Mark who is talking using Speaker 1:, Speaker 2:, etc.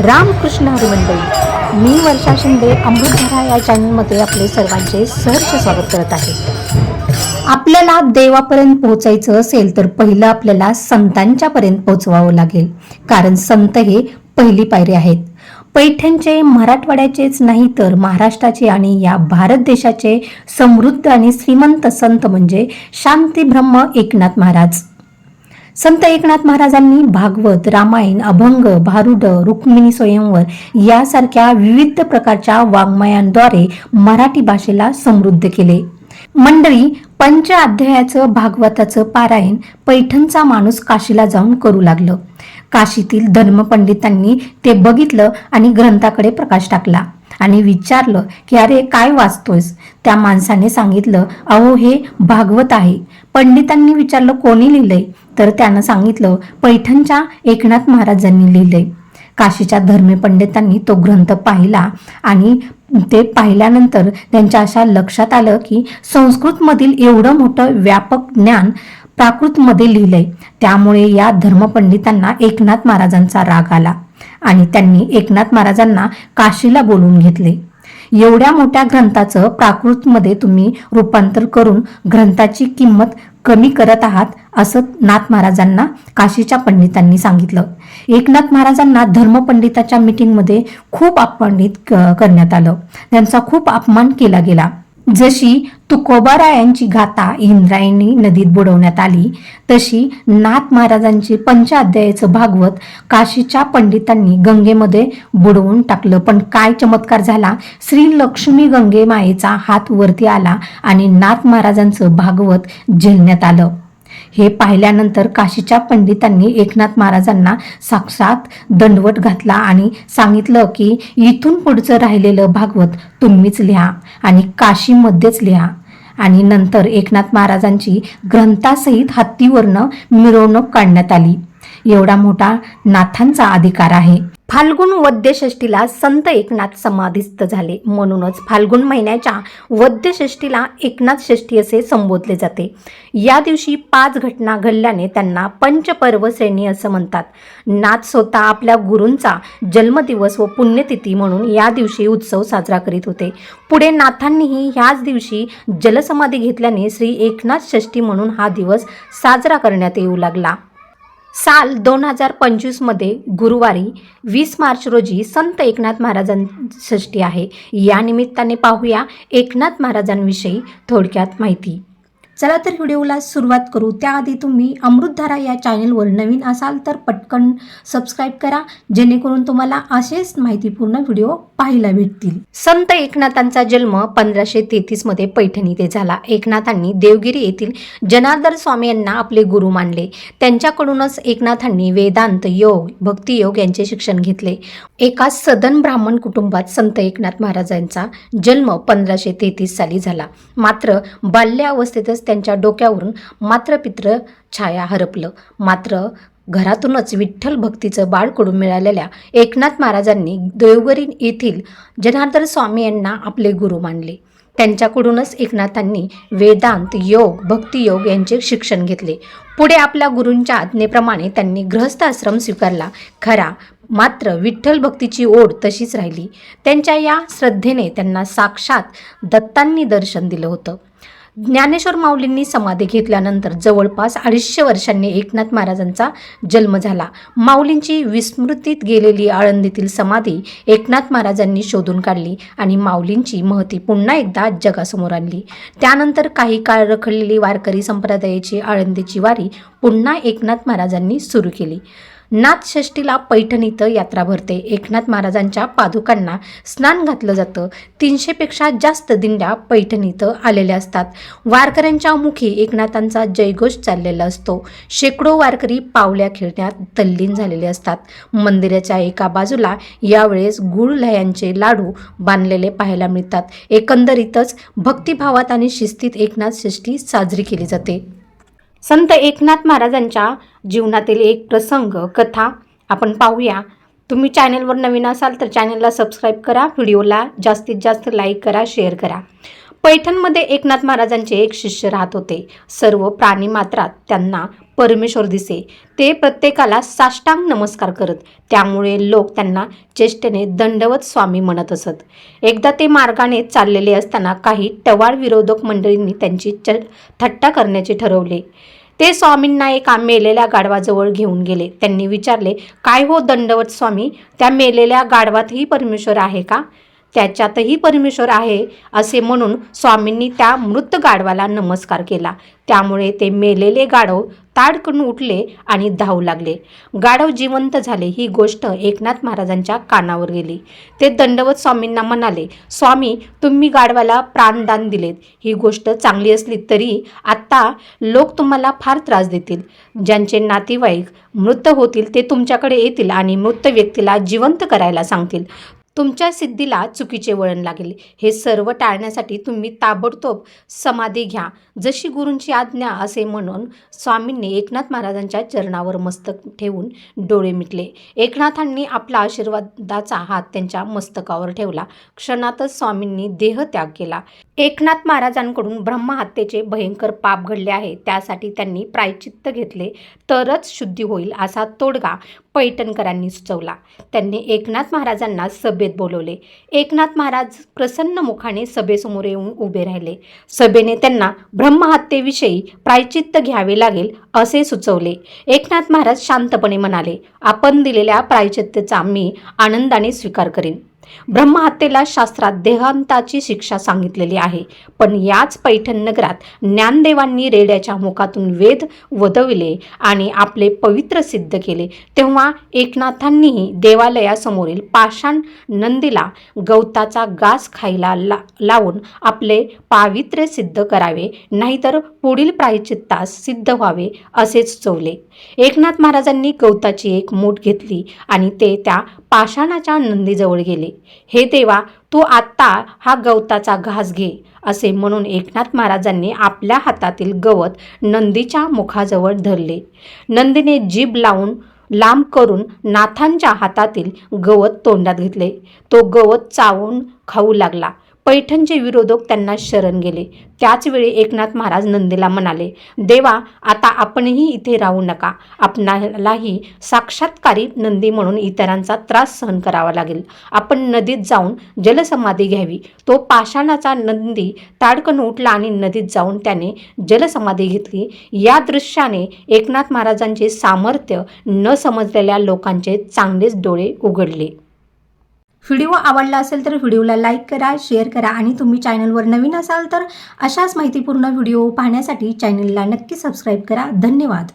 Speaker 1: रामकृष्ण हरिमंडळी. मी वर्षा शिंदे अमृतधारा या चॅनलमध्ये आपले सर्वांचे सहर्ष स्वागत करत आहे. आपल्याला देवापर्यंत पोहोचायचं असेल तर पहिलं आपल्याला संतांच्या पर्यंत पोहोचवावं लागेल. कारण संत हे पहिली पायरी आहेत. पैठणचे मराठवाड्याचेच नाही तर महाराष्ट्राचे आणि या भारत देशाचे समृद्ध आणि श्रीमंत संत म्हणजे शांतीब्रह्म एकनाथ महाराज. संत एकनाथ महाराजांनी भागवत रामायण अभंग भारुड रुक्मिणी स्वयंवर यासारख्या विविध प्रकारच्या वाङ्मयांद्वारे मराठी भाषेला समृद्ध केले. मंडळी पंच अध्यायाचं भागवताचं पारायण पैठणचा माणूस काशीला जाऊन करू लागलं. काशीतील धर्मपंडितांनी ते बघितलं आणि ग्रंथाकडे प्रकाश टाकला आणि विचारलं की अरे काय वाचतोयस? त्या माणसाने सांगितलं अहो हे भागवत आहे. पंडितांनी विचारलं कोणी लिहिलंय? तर त्यानं सांगितलं पैठणच्या एकनाथ महाराजांनी लिहिलंय. काशीच्या धर्मे पंडितांनी तो ग्रंथ पाहिला आणि ते पाहिल्यानंतर त्यांच्या अशा लक्षात आलं की संस्कृतमधील एवढं मोठं व्यापक ज्ञान प्राकृतमध्ये लिहिलंय. त्यामुळे या धर्मपंडितांना एकनाथ महाराजांचा राग आला आणि त्यांनी एकनाथ महाराजांना काशीला बोलवून घेतले. एवढ्या मोठ्या ग्रंथाचं प्राकृतमध्ये तुम्ही रूपांतर करून ग्रंथाची किंमत कमी करत आहात असं नाथ महाराजांना काशीच्या पंडितांनी सांगितलं. एकनाथ महाराजांना धर्मपंडिताच्या मीटिंगमध्ये खूप अपमानित करण्यात आलं. त्यांचा खूप अपमान केला गेला. जशी तुकोबारायांची गाथा इंद्रायणी नदीत बुडवण्यात आली तशी नाथ महाराजांची पंचाध्यायाचं भागवत काशीच्या पंडितांनी गंगेमध्ये बुडवून टाकलं. पण काय चमत्कार झाला? श्री लक्ष्मी गंगे मायेचा हात वरती आला आणि नाथ महाराजांचं भागवत झेलण्यात आलं. हे पाहिल्यानंतर काशीच्या पंडितांनी एकनाथ महाराजांना साक्षात दंडवट घातला आणि सांगितलं की इथून पुढचं राहिलेलं भागवत तुम्हीच लिहा आणि काशीमध्येच लिहा. आणि नंतर एकनाथ महाराजांची ग्रंथासहित हत्तीवरनं मिरवणूक काढण्यात आली. एवढा मोठा नाथांचा अधिकार आहे. फाल्गुन वद्यषष्ठीला संत एकनाथ समाधिस्थ झाले. म्हणूनच फाल्गुन महिन्याच्या वद्यषष्ठीला एकनाथ षष्ठी असे संबोधले जाते. या दिवशी पाच घटना घडल्याने त्यांना पंचपर्व श्रेणी असं म्हणतात. नाथ स्वतः आपल्या गुरूंचा जन्मदिवस व पुण्यतिथी म्हणून या दिवशी उत्सव साजरा करीत होते. पुढे नाथांनीही ह्याच दिवशी जलसमाधी घेतल्याने श्री एकनाथ षष्ठी म्हणून हा दिवस साजरा करण्यात येऊ लागला. साल दोन हजार पंचवीसमध्ये गुरुवारी वीस मार्च रोजी संत एकनाथ महाराजां षष्ठी आहे. या निमित्ताने पाहूया एकनाथ महाराजांविषयी थोडक्यात माहिती. चला तर व्हिडिओला सुरुवात करू. त्याआधी तुम्ही अमृतधारा या चॅनलवर नवीन असाल तर पटकन सबस्क्राईब करा जेणेकरून तुम्हाला असेच माहितीपूर्ण व्हिडिओ पाहायला भेटतील. संत एकनाथांचा जन्म पंधराशे तेहतीसमध्ये पैठण इथे झाला. एकनाथांनी देवगिरी येथील जनार्दन स्वामी यांना आपले गुरु मानले. त्यांच्याकडूनच एकनाथांनी वेदांत योग भक्तियोग यांचे शिक्षण घेतले. एका सदन ब्राह्मण कुटुंबात संत एकनाथ महाराजांचा जन्म पंधराशे तेहतीस साली झाला. मात्र बाल्यावस्थेतच त्यांच्या डोक्यावरून मात्र पित्र छाया हरपलं. मात्र घरातूनच विठ्ठल भक्तीचं बाळकडून मिळालेल्या एकनाथ महाराजांनी देवगरी येथील जनार्दन स्वामी यांना आपले गुरु मानले. त्यांच्याकडूनच एकनाथांनी वेदांत योग भक्तियोग यांचे शिक्षण घेतले. पुढे आपल्या गुरूंच्या आज्ञेप्रमाणे त्यांनी गृहस्थ आश्रम स्वीकारला. खरा मात्र विठ्ठल भक्तीची ओढ तशीच राहिली. त्यांच्या या श्रद्धेने त्यांना साक्षात दत्तांनी दर्शन दिलं होतं. ज्ञानेश्वर माऊलींनी समाधी घेतल्यानंतर जवळपास अडीचशे वर्षांनी एकनाथ महाराजांचा जन्म झाला. माऊलींची विस्मृतीत गेलेली आळंदीतील समाधी एकनाथ महाराजांनी शोधून काढली आणि माऊलींची महती पुन्हा एकदा जगासमोर आणली. त्यानंतर काही काळ रखडलेली वारकरी संप्रदायाची आळंदीची वारी पुन्हा एकनाथ महाराजांनी सुरू केली. नाथषष्टीला पैठण इथं यात्रा भरते. एकनाथ महाराजांच्या पादुकांना स्नान घातलं जातं. तीनशेपेक्षा जास्त दिंड्या पैठण इथं आलेल्या असतात. वारकऱ्यांच्या मुखी एकनाथांचा जयघोष चाललेला असतो. शेकडो वारकरी पावल्या खेळण्यात तल्लीन झालेले असतात. मंदिराच्या एका बाजूला यावेळेस गुळ लह्यांचे लाडू बांधलेले पाहायला मिळतात. एकंदरीतच भक्तिभावात आणि शिस्तीत एकनाथ षष्ठी साजरी केली जाते. संत एकनाथ महाराजांच्या जीवनातील एक प्रसंग कथा आपण पाहूया. तुम्ही चॅनेलवर नवीन असाल तर चॅनेलला सबस्क्राईब करा. व्हिडिओला जास्तीत जास्त लाईक करा शेअर करा. पैठणमध्ये एकनाथ महाराजांचे एक शिष्य राहत होते. सर्व प्राणी मात्रात त्यांना परमेश्वर दिसे. ते प्रत्येकाला साष्टांग नमस्कार करत त्यामुळे लोक त्यांना चेष्टेने दंडवत स्वामी म्हणत असत. एकदा ते मार्गाने चाललेले असताना काही टवाळ विरोधक मंडळींनी त्यांची च थट्टा करण्याचे ठरवले. ते स्वामींना एका मेलेल्या गाढवाजवळ घेऊन गेले. त्यांनी विचारले काय हो दंडवत स्वामी? त्या मेलेल्या गाढवातही परमेश्वर आहे का? त्याच्यातही परमेश्वर आहे असे म्हणून स्वामींनी त्या मृत गाढवाला नमस्कार केला. त्यामुळे ते मेलेले गाढव ताडकन उठले आणि धावू लागले. गाढव जिवंत झाले ही गोष्ट एकनाथ महाराजांच्या कानावर गेली. ते दंडवत स्वामींना म्हणाले स्वामी तुम्ही गाढवाला प्राणदान दिलेत. ही गोष्ट चांगली असली तरी आत्ता लोक तुम्हाला फार त्रास देतील. ज्यांचे नातेवाईक मृत होतील ते तुमच्याकडे येतील आणि मृत व्यक्तीला जिवंत करायला सांगतील. तुमच्या सिद्धीला चुकीचे वळण लागेल. हे सर्व टाळण्यासाठी तुम्ही ताबडतोब समाधी घ्या. जशी गुरूंची आज्ञा असे म्हणून स्वामींनी एकनाथ महाराजांच्या चरणावर मस्तक ठेवून डोळे मिटले. एकनाथांनी आपला आशीर्वादाचा हात त्यांच्या मस्तकावर ठेवला. क्षणातच स्वामींनी देह त्याग केला. एकनाथ महाराजांकडून ब्रह्महत्येचे भयंकर पाप घडले आहे. त्यासाठी त्यांनी प्रायचित्त घेतले. तरच शुद्धी होईल असा तोडगा पैठणकरांनी सुचवला. त्यांनी एकनाथ महाराजांना सभेत बोलवले. एकनाथ महाराज प्रसन्न मुखाने सभेसमोर येऊन उभे राहिले. सभेने त्यांना ब्रह्महत्येविषयी प्रायचित्त घ्यावे लागेल असे सुचवले. एकनाथ महाराज शांतपणे म्हणाले आपण दिलेल्या प्रायचित्तचा मी आनंदाने स्वीकार करेन. ब्रह्महत्येला शास्त्रात देहांताची शिक्षा सांगितलेली आहे. पण याच पैठण नगरात ज्ञानदेवांनी रेड्याच्या मुखातून वेद वदविले आणि आपले पवित्र सिद्ध केले. तेव्हा एकनाथांनीही देवालयासमोरील पाषाण नंदीला गवताचा गास खायला ला लावून आपले पावित्र्य सिद्ध करावे नाहीतर पुढील प्रायचित्तास सिद्ध व्हावे असे सुचवले. एकनाथ महाराजांनी गवताची एक मूठ घेतली आणि ते त्या पाषाणाच्या नंदीजवळ गेले. हे देवा तू आत्ता हा गवताचा घास घे असे म्हणून एकनाथ महाराजांनी आपल्या हातातील गवत नंदीच्या मुखाजवळ धरले. नंदीने जीभ लावून लांब करून नाथांच्या हातातील गवत तोंडात घेतले. तो गवत चावून खाऊ लागला. पैठणचे विरोधक त्यांना शरण गेले. त्याचवेळी एकनाथ महाराज नंदीला म्हणाले देवा आता आपणही इथे राहू नका. आपणालाही साक्षात्कारी नंदी म्हणून इतरांचा त्रास सहन करावा लागेल. आपण नदीत जाऊन जलसमाधी घ्यावी. तो पाषाणाचा नंदी ताडकन उठला आणि नदीत जाऊन त्याने जलसमाधी घेतली. या दृश्याने एकनाथ महाराजांचे सामर्थ्य न समजलेल्या लोकांचे चांगलेच डोळे उघडले. व्हिडिओ आवडला असेल तर व्हिडिओला लाईक करा शेअर करा आणि तुम्ही चॅनलवर नवीन असाल तर अशाच माहितीपूर्ण व्हिडिओ पाहण्यासाठी चॅनलला नक्की सबस्क्राईब करा. धन्यवाद.